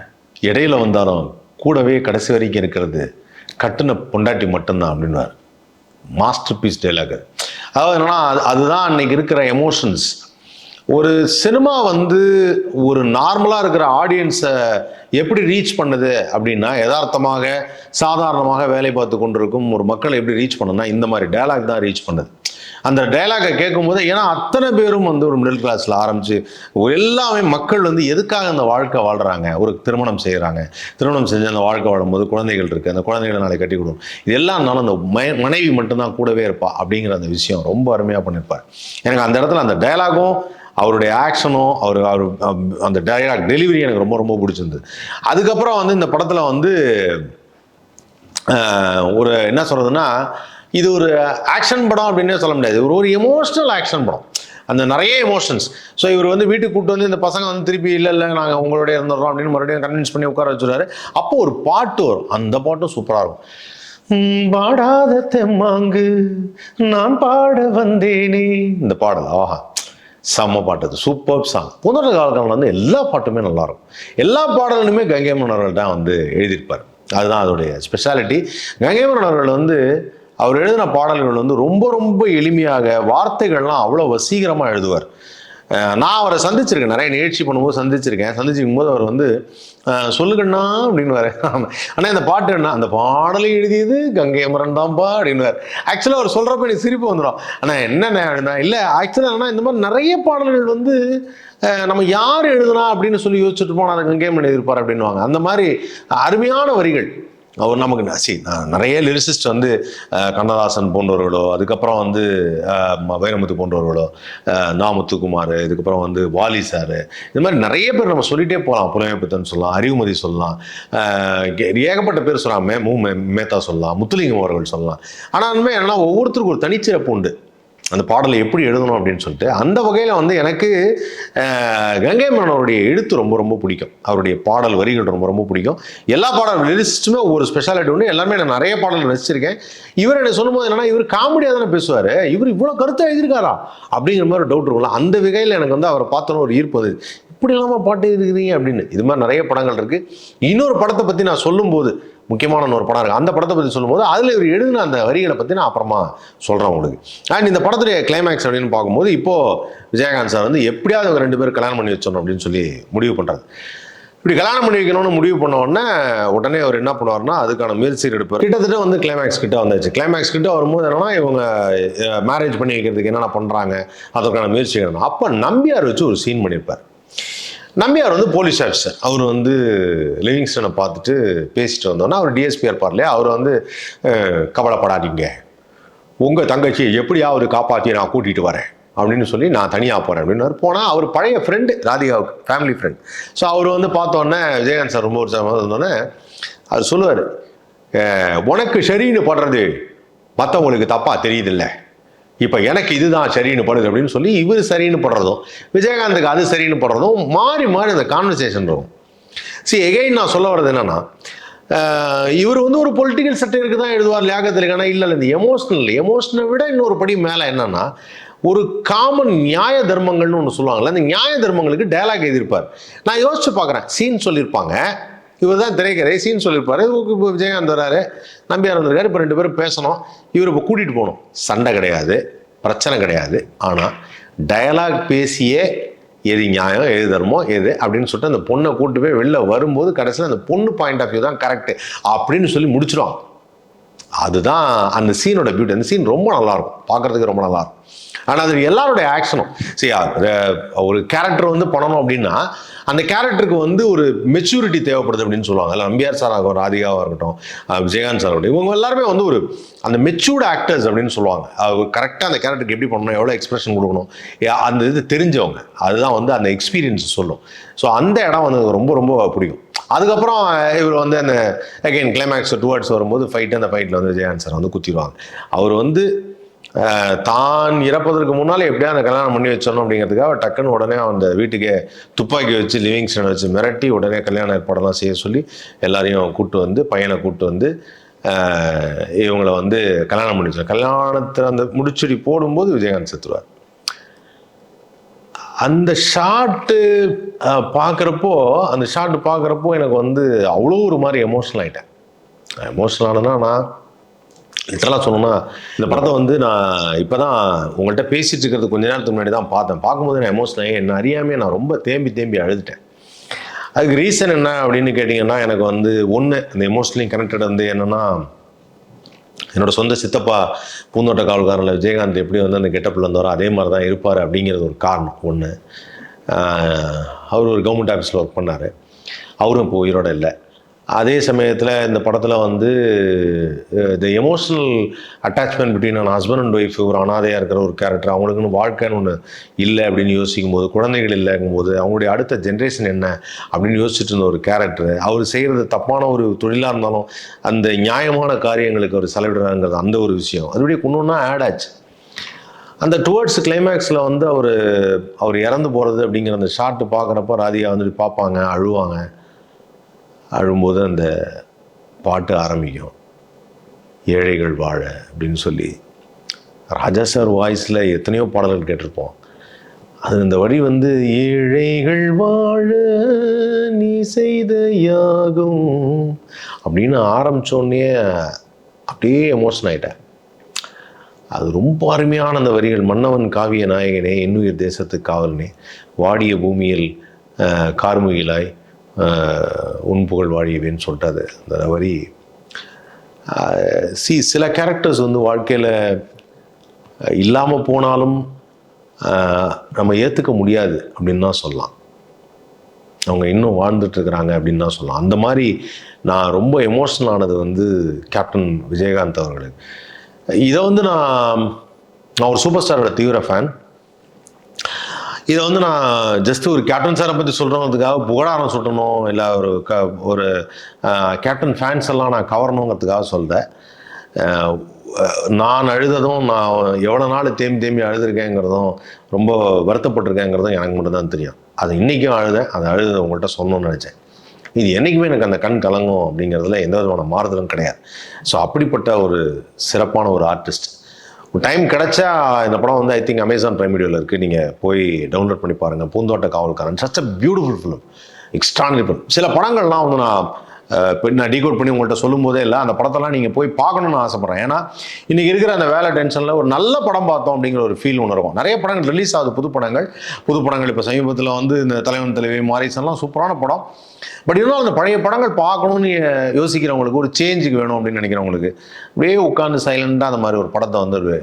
இடையில வந்தாலும் கூடவே கடைசி வரைக்கும் இருக்கிறது கட்டின பொண்டாட்டி மட்டும்தான் அப்படின்வார் மாஸ்டர் பீஸ் டைலாக் அதாவது என்னன்னா அது- அதுதான் அன்னைக்கு இருக்கிற எமோஷன்ஸ் ஒரு சினிமா வந்து ஒரு நார்மலாக இருக்கிற ஆடியன்ஸை எப்படி ரீச் பண்ணுது அப்படின்னா யதார்த்தமாக சாதாரணமாக வேலை பார்த்து கொண்டிருக்கும் ஒரு மக்களை எப்படி ரீச் பண்ணுன்னா இந்த மாதிரி டயலாக் தான் ரீச் பண்ணுது. அந்த டயலாகை கேட்கும்போது ஏன்னா அத்தனை பேரும் வந்து ஒரு மிடில் கிளாஸில் ஆரம்பித்து எல்லாமே மக்கள் வந்து எதுக்காக அந்த வாழ்க்கை வாழ்கிறாங்க ஒரு திருமணம் செய்கிறாங்க திருமணம் செஞ்சு அந்த வாழ்க்கை வாழும்போது குழந்தைகள் இருக்குது அந்த குழந்தைகளை நாளை கட்டி கொடுக்கும் இது எல்லாம் இருந்தாலும் அந்த மனைவி மட்டும்தான் கூடவே இருப்பா அப்படிங்கிற அந்த விஷயம் ரொம்ப அருமையாக பண்ணியிருப்பார் எனக்கு அந்த இடத்துல அந்த டயலாகும் அவருடைய ஆக்ஷனும் அவர் அவர் அந்த டைலாக் டெலிவரி எனக்கு ரொம்ப ரொம்ப பிடிச்சிருந்தது. அதுக்கப்புறம் வந்து இந்த படத்தில் வந்து ஒரு என்ன சொல்கிறதுன்னா இது ஒரு ஆக்ஷன் படம் அப்படின்னே சொல்ல முடியாது. ஒரு ஒரு எமோஷ்னல் ஆக்ஷன் படம். அந்த நிறைய எமோஷன்ஸ் ஸோ இவர் வந்து வீட்டுக்கு கூப்பிட்டு வந்து இந்த பசங்க வந்து திருப்பி இல்லை இல்லை நாங்கள் உங்களோட இருந்துடுறோம் அப்படின்னு மறுபடியும் கன்வின்ஸ் பண்ணி உட்கார வச்சுருவாரு அப்போ ஒரு பாட்டு வரும். அந்த பாட்டும் சூப்பராக இருக்கும். பாடாத தெம்மாங்கு நான் பாட வந்தேனே. இந்த பாடல் ஆஹா. செம்ம பாட்டு அது சூப்பர் சாங் புனர காலகட்டத்தில் வந்து எல்லா பாட்டுமே நல்லாயிருக்கும். எல்லா பாடலுமே கங்கை மன்னர்கள் தான் வந்து எழுதியிருப்பார். அதுதான் அதோடைய ஸ்பெஷாலிட்டி கங்கை மன்னர்கள் வந்து அவர் எழுதின பாடல்கள் வந்து ரொம்ப ரொம்ப எளிமையாக வார்த்தைகள்லாம் அவ்வளோ வசீகரமாக எழுதுவார். நான் அவரை சந்திச்சிருக்கேன். நிறைய நிகழ்ச்சி பண்ணும்போது சந்திச்சிருக்கேன். சந்திச்சிருக்கும் போது அவர் வந்து சொல்லுங்கண்ணா அப்படின்னு வர ஆனால் இந்த பாட்டு என்ன அந்த பாடலை எழுதியது கங்கை அமரன் தான்ப்பா அப்படின்னு ஆக்சுவலாக அவர் சொல்கிறப்ப எனக்கு சிரிப்பு வந்துடும். ஆனால் என்னென்ன அப்படின்னா இல்லை ஆக்சுவலாக ஆனால் இந்த மாதிரி நிறைய பாடல்கள் வந்து நம்ம யார் எழுதுனா அப்படின்னு சொல்லி யோசிச்சுட்டு போனால் அதை கங்கை அமரன் எழுதியிருப்பார் அப்படின்னுவாங்க. அந்த மாதிரி அருமையான வரிகள். அவர் நமக்கு சரி நான் நிறைய லிரிசிஸ்ட் வந்து கண்ணதாசன் போன்றவர்களோ அதுக்கப்புறம் வந்து வைரமுத்து போன்றவர்களோ அஹ், நா முத்துக்குமார் இதுக்கப்புறம் வந்து வாலி சார் இது மாதிரி நிறைய பேர் நம்ம சொல்லிகிட்டே போகலாம். புலமைப்பித்தன் சொல்லலாம் அறிவுமதி சொல்லலாம் ஏகப்பட்ட பேர் சொல்கிறாங்க மே மு மே- மேத்தா சொல்லலாம் முத்துலிங்கம் அவர்கள் சொல்லலாம். ஆனால் உண்மை என்னன்னா ஒவ்வொருத்தருக்கும் ஒரு தனிச்சிறப்பு உண்டு. அந்த பாடலை எப்படி எழுதணும் அப்படின்னு சொல்லிட்டு அந்த வகையில் வந்து எனக்கு கங்கை மன்னனுடைய எழுத்து ரொம்ப ரொம்ப பிடிக்கும். அவருடைய பாடல் வரிகள் ரொம்ப ரொம்ப பிடிக்கும். எல்லா பாடல் லிரிஸ்ட்டுமே ஒவ்வொரு ஸ்பெஷாலிட்டி உண்டு. எல்லாமே நான் நிறைய பாடல் ரசிச்சிருக்கேன். இவர் என்ன சொல்லும்போது என்னன்னா இவர் காமெடியாக தானே பேசுவார். இவர் இவ்வளோ கருத்தை எழுதியிருக்காரா? அப்படிங்கிற மாதிரி டவுட் இருக்கும்ல. அந்த வகையில் எனக்கு வந்து அவரை பார்த்தோன்னு ஒரு ஈர்ப்பு வந்து இப்படி இல்லாமல் பாட்டு எழுதுறீங்க அப்படின்னு. இது மாதிரி நிறைய படங்கள் இருக்கு. இன்னொரு படத்தை பற்றி நான் சொல்லும்போது முக்கியமான ஒரு படம் இருக்குது அந்த படத்தை பற்றி சொல்லும்போது அதில் இவர் எழுதின அந்த வரிகளை பற்றி நான் அப்புறமா சொல்கிறேன் உங்களுக்கு. அண்ட் இந்த படத்துடைய கிளைமேக்ஸ் அப்படின்னு பார்க்கும்போது இப்போ விஜயகாந்த் சார் வந்து எப்படியாவது அவங்க ரெண்டு பேரும் கல்யாணம் பண்ணி வச்சிடணும் அப்படின்னு சொல்லி முடிவு பண்ணுறது இப்படி கல்யாணம் பண்ணி வைக்கணும்னு முடிவு பண்ண உடனே உடனே அவர் என்ன பண்ணுவார்னா அதுக்கான முயற்சி எடுப்பார். கிட்டத்தட்ட வந்து கிளைமேக்ஸ் கிட்ட வந்தாச்சு. கிளைமேக்ஸ் கிட்ட வரும்போது என்னன்னா இவங்க மேரேஜ் பண்ணி வைக்கிறதுக்கு என்னென்ன பண்ணுறாங்க அதற்கான முயற்சி எடுக்கணும். அப்போ நம்பியார் வச்சு ஒரு சீன் பண்ணியிருப்பார். நம்பியார் வந்து போலீஸ் ஆஃபீஸர் அவர் வந்து லிவிங்ஸ்டனை பார்த்துட்டு பேசிட்டு வந்தோன்னா அவர் டிஎஸ்பியார் பார்லையே அவர் வந்து கவலைப்படாதீங்க. உங்கள் தங்கச்சி எப்படியாவது காப்பாற்றி நான் கூட்டிகிட்டு வரேன் அப்படின்னு சொல்லி நான் தனியாக போகிறேன் அப்படின்னு போனால் அவர் பழைய ஃப்ரெண்டு ராதிகாவுக்கு ஃபேமிலி ஃப்ரெண்ட் ஸோ அவர் வந்து பார்த்தோன்னே விஜயகாந்த் சார் ரொம்ப ஒரு வந்தோடனே அவர் சொல்லுவார் உனக்கு சரின்னு படுறது மற்றவங்களுக்கு தப்பாக தெரியுதில்லை. இப்போ எனக்கு இதுதான் சரின்னு படுது அப்படின்னு சொல்லி இவர் சரின்னு படுறதும் விஜயகாந்துக்கு அது சரின்னு படுறதும் மாறி மாறி அந்த கான்வர்சேஷன் இருக்கும் சி எகைன் நான் சொல்ல வர்றது என்னன்னா இவர் வந்து ஒரு பொலிட்டிக்கல் சட்டைக்கு தான் எழுதுவார் லியாகத்திற்கான இல்லை இல்லை இந்த எமோஷனல் எமோஷனை விட இன்னொரு படி மேலே என்னன்னா ஒரு காமன் நியாய தர்மங்கள்னு ஒன்று சொல்லுவாங்கல்ல அந்த நியாய தர்மங்களுக்கு டயலாக் எழுதியிருப்பார். நான் யோசிச்சு பார்க்குறேன். சீன் சொல்லியிருப்பாங்க. இவர் தான் திரைக்கரை சீன் சொல்லியிருப்பாரு. இப்போ விஜயகாந்த் வராரு நம்பியார் வந்திருக்காரு இப்போ ரெண்டு பேரும் பேசணும். இவர் இப்போ கூட்டிகிட்டு போகணும். சண்டை கிடையாது பிரச்சனை கிடையாது. ஆனால் டயலாக் பேசியே எது நியாயம் எது தர்மம் எது அப்படின்னு சொல்லிட்டு அந்த பொண்ணை கூட்டு போய் வெளில வரும்போது கடைசியில் அந்த பொண்ணு பாயிண்ட் ஆஃப் வியூ தான் கரெக்டு அப்படின்னு சொல்லி முடிச்சிருவாங்க. அதுதான் அந்த சீனோட பியூட்டி அந்த சீன் ரொம்ப நல்லாயிருக்கும் பார்க்குறதுக்கு பார்க்கறதுக்கு ரொம்ப நல்லாயிருக்கும் ஆனால் அது எல்லாருடைய ஆக்ஷனும் சரி ஒரு கேரக்டர் வந்து பண்ணணும் அப்படின்னா அந்த கேரக்டருக்கு வந்து ஒரு மெச்சூரிட்டி தேவைப்படுது அப்படின்னு சொல்லுவாங்க இல்லை நம்பியார் சார் ஆகும் ராதிகாவாக இருக்கட்டும் விஜயகாந்த் சார் இருக்கட்டும் இவங்க எல்லாருமே வந்து ஒரு அந்த மெச்சூர்டு ஆக்டர்ஸ் அப்படின்னு சொல்லுவாங்க. கரெக்டாக அந்த கேரக்டருக்கு எப்படி பண்ணணும் எவ்வளோ எக்ஸ்பிரஷன் கொடுக்கணும் அந்த இது தெரிஞ்சவங்க. அதுதான் வந்து அந்த எக்ஸ்பீரியன்ஸ் சொல்லும். ஸோ அந்த இடம் வந்து எனக்கு ரொம்ப ரொம்ப பிடிக்கும். அதுக்கப்புறம் இவர் வந்து அந்த அகைன் கிளைமேக்ஸ் டுவர்ட்ஸ் வரும்போது ஃபைட்டு அந்த ஃபைட்டில் வந்து விஜயகாந்த் சார் வந்து குத்திடுவாங்க. அவர் வந்து தான் இறப்பதற்கு முன்னால் எப்படியா அந்த கல்யாணம் பண்ணி வச்சிடணும் அப்படிங்கிறதுக்காக டக்குன்னு உடனே அந்த வீட்டுக்கே துப்பாக்கி வச்சு லிவிங்ஸ்டன் வச்சு மிரட்டி உடனே கல்யாண ஏற்பாடெல்லாம் செய்ய சொல்லி எல்லாரையும் கூப்பிட்டு வந்து பையனை கூப்பிட்டு வந்து இவங்களை வந்து கல்யாணம் பண்ணி வச்சார் கல்யாணத்தில் அந்த முடிச்சுடி போடும்போது விஜயகாந்த் செத்துருவார். அந்த ஷாட்டு பார்க்குறப்போ அந்த ஷாட்டு பார்க்குறப்போ எனக்கு வந்து அவ்வளோ ஒரு மாதிரி எமோஷனல் ஆகிட்டேன் எமோஷனல் ஆனால் நான் லிட்டரலாக சொல்லணும்னா இந்த படத்தை வந்து நான் இப்போ தான் உங்கள்கிட்ட பேசிட்டு இருக்கிறது கொஞ்ச நேரத்துக்கு முன்னாடி தான் பார்த்தேன். பார்க்கும்போது நான் எமோஷனல் என்ன அறியாமே நான் ரொம்ப தேம்பி தேம்பி அழுதுட்டேன். அதுக்கு ரீசன் என்ன அப்படின்னு கேட்டிங்கன்னா எனக்கு வந்து ஒன்று இந்த எமோஷனலி கனெக்டட் வந்து என்னென்னா என்னோட சொந்த சித்தப்பா பூந்தோட்ட காவல்காரில் விஜயகாந்த் எப்படி வந்து அந்த கெட்டப்பில் வந்தாரோ அதே மாதிரி தான் இருப்பார் அப்படிங்கிறது ஒரு காரணம் ஒன்று அவர் ஒரு கவர்மெண்ட் ஆஃபீஸில் ஒர்க் பண்ணார். அவரும் இப்போ உயிரோட இல்லை. அதே சமயத்தில் இந்த படத்தில் வந்து the emotional attachment between an husband and wife ஒரு அனாதையாக இருக்கிற ஒரு கேரக்டர் அவங்களுக்குன்னு வாழ்க்கைன்னு ஒன்று இல்லை அப்படின்னு யோசிக்கும் போது குழந்தைகள் இல்லைங்கும் போது அவங்களுடைய அடுத்த ஜென்ரேஷன் என்ன அப்படின்னு யோசிச்சுட்டு இருந்த ஒரு கேரக்டர் அவர் செய்கிறது தப்பான ஒரு தொழிலாக இருந்தாலும் அந்த நியாயமான காரியங்களுக்கு அவர் செலவிடுறாங்கிறது அந்த ஒரு விஷயம். அதுபடி இன்னொன்னா ஆட் ஆச்சு. அந்த டுவர்ட்ஸ் கிளைமேக்ஸில் வந்து அவர் அவர் இறந்து போகிறது அப்படிங்கிற அந்த ஷார்ட்டு பார்க்குறப்ப ராதிகா வந்துட்டு பார்ப்பாங்க அழுவாங்க. அழும்போது அந்த பாட்டு ஆரம்பிக்கும். ஏழைகள் வாழ அப்படின்னு சொல்லி. ராஜா சார் வாய்ஸில் எத்தனையோ பாடல்கள் கேட்டிருப்போம். அது இந்த வழி வந்து ஏழைகள் வாழ நீ செய்த யாகம் அப்படின்னு ஆரம்பித்தோடனே அப்படியே எமோஷன் ஆயிட்டேன். அது ரொம்ப அருமையான அந்த வரிகள். மன்னவன் காவிய நாயகனே இன்னுயிர் தேசத்து காவலனே வாடிய பூமியில் கார்முகிலாய் உன்புகழ் உன் புகழ் வாழியவேன்னு சொல்லிட்டு அது அந்த வரி சி சில கேரக்டர்ஸ் வந்து வாழ்க்கையில் இல்லாமல் போனாலும் நம்ம ஏற்றுக்க முடியாது அப்படின்னு தான் சொல்லலாம். அவங்க இன்னும் வாழ்ந்துட்டுருக்குறாங்க அப்படின்னு தான் சொல்லலாம். அந்த மாதிரி நான் ரொம்ப எமோஷனல் ஆனது வந்து கேப்டன் விஜயகாந்த் அவர்களுக்கு. இதை வந்து நான் நான் ஒரு சூப்பர் ஸ்டாரோட தீவிர ஃபேன் இதை வந்து நான் ஜஸ்ட் ஒரு கேப்டன் சாரை பற்றி சொல்கிறவங்கிறதுக்காக புகழாரம் சுட்டணும் இல்லை ஒரு க ஒரு கேப்டன் ஃபேன்ஸ் எல்லாம் நான் கவரணுங்கிறதுக்காக சொல்கிறேன் நான் அழுததும் நான் எவ்வளோ நாள் தேம்பி தேம்பி அழுதுருக்கேங்கிறதும் ரொம்ப வருத்தப்பட்டிருக்கேங்கிறதும் எனக்கு மட்டும்தான் தெரியும். அது இன்றைக்கும் அழுதேன் அதை அழுது உங்கள்கிட்ட சொல்லணும்னு நினச்சேன். இது என்றைக்குமே எனக்கு அந்த கண் கலங்கும் அப்படிங்கிறதுல எந்த விதமான மாறுதலும் கிடையாது. ஸோ அப்படிப்பட்ட ஒரு சிறப்பான ஒரு ஆர்டிஸ்ட் டைம் கிடைச்சா இந்த படம் வந்து ஐ திங்க் அமேசான் பிரைம் வீடியோவில் இருக்குது நீங்கள் போய் டவுன்லோட் பண்ணி பாருங்கள் Poonthotta Kaavalkaaran. Such a beautiful film extraordinary film சில படங்கள்லாம் வந்து நான் இப்போ நான் டீகோட் பண்ணி உங்கள்கிட்ட சொல்லும் போதே இல்லை அந்த படத்தெல்லாம் நீங்கள் போய் பார்க்கணும்னு ஆசைப்பட்றேன். ஏன்னா இன்றைக்கி இருக்கிற அந்த வேலை டென்ஷனில் ஒரு நல்ல படம் பார்த்தோம் அப்படிங்கிற ஒரு ஃபீல் உணர்வோம். நிறைய படங்கள் ரிலீஸ் ஆகுது புது படங்கள். புது படங்கள் இப்போ சமீபத்தில் வந்து இந்த தலைவன் தலைவி மாரிசன்லாம் சூப்பரான படம். பட் இருந்தாலும் அந்த பழைய படங்கள் பார்க்கணும்னு யோசிக்கிறவங்களுக்கு ஒரு சேஞ்சுக்கு வேணும் அப்படின்னு நினைக்கிறவங்களுக்கு அப்படியே உட்காந்து சைலண்டாக அந்த மாதிரி ஒரு படத்தை வந்து ஒரு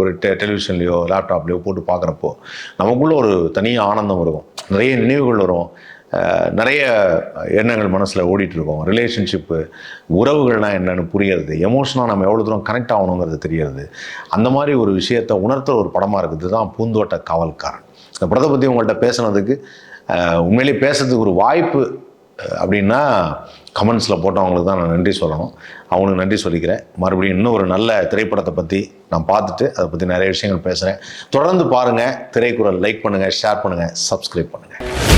ஒரு டெ டெலிவிஷன்லையோ லேப்டாப்லேயோ போட்டு பார்க்குறப்போ நமக்குள்ளே ஒரு தனி ஆனந்தம் இருக்கும். நிறைய நினைவுகள் வரும். நிறைய எண்ணங்கள் மனசில் ஓடிட்டுருக்கோம் ரிலேஷன்ஷிப்பு உறவுகள்லாம் என்னென்னு புரியறது. எமோஷனாக நம்ம எவ்வளோ தூரம் கனெக்ட் ஆகணுங்கிறது தெரியறது அந்த மாதிரி ஒரு விஷயத்தை உணர்த்துற ஒரு படமாக இருக்குது. தான் பூந்தோட்ட காவல்காரன். இந்த படத்தை பற்றி உங்கள்கிட்ட பேசுனதுக்கு உண்மையிலேயே பேசுறதுக்கு ஒரு வாய்ப்பு அப்படின்னா கமெண்ட்ஸில் போட்டவங்களுக்கு தான் நான் நன்றி சொல்லணும். அவங்களுக்கு நன்றி சொல்லிக்கிறேன். மறுபடியும் இன்னும் ஒரு நல்ல திரைப்படத்தை பற்றி நான் பார்த்துட்டு அதை பற்றி நிறைய விஷயங்கள் பேசுகிறேன் தொடர்ந்து பாருங்கள் திரைக்குறள் லைக் பண்ணுங்கள் ஷேர் பண்ணுங்கள் சப்ஸ்கிரைப் பண்ணுங்கள்